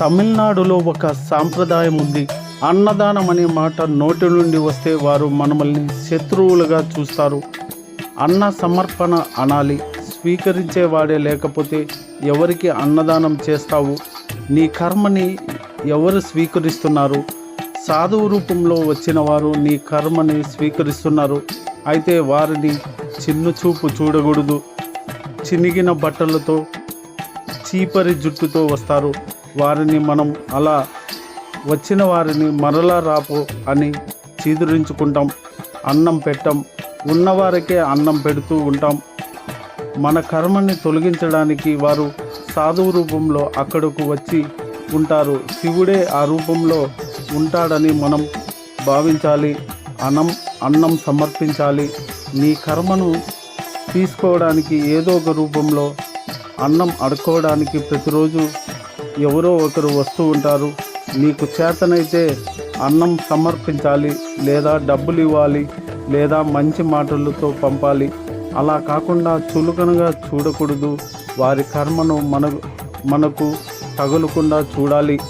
తమిళనాడులో ఒక సాంప్రదాయం ఉంది. అన్నదానం అనే మాట నోటి నుండి వస్తే వారు మనమల్ని శత్రువులుగా చూస్తారు. అన్న సమర్పణ అనాలి. స్వీకరించేవాడే లేకపోతే ఎవరికి అన్నదానం చేస్తావు? నీ కర్మని ఎవరు స్వీకరిస్తున్నారు? సాధువు రూపంలో వచ్చిన వారు నీ కర్మని స్వీకరిస్తున్నారు. అయితే వారిని చిన్న చూపు చూడకూడదు. చినిగిన బట్టలతో చీపరి జుట్టుతో వస్తారు. వారిని మనం అలా వచ్చిన వారిని మరలా రాపు అని చీదురించుకుంటాం అన్నం పెట్టం ఉన్నవారికే అన్నం పెడుతూ ఉంటాం. మన కర్మని తొలగించడానికి వారు సాధువు రూపంలో అక్కడకు వచ్చి ఉంటారు. శివుడే ఆ రూపంలో ఉంటాడని మనం భావించాలి. అన్నం అన్నం సమర్పించాలి. నీ కర్మను తీసుకోవడానికి ఏదో ఒక రూపంలో అన్నం అడుక్కోవడానికి ప్రతిరోజు ఎవరో ఒకరు వస్తూ ఉంటారు. మీకు చేతనైతే అన్నం సమర్పించాలి లేదా డబ్బులు ఇవ్వాలి లేదా మంచి మాటలతో పంపాలి. అలా కాకుండా చులకనగా చూడకూడదు. వారి కర్మను మన మనకు తగులకుండా చూడాలి.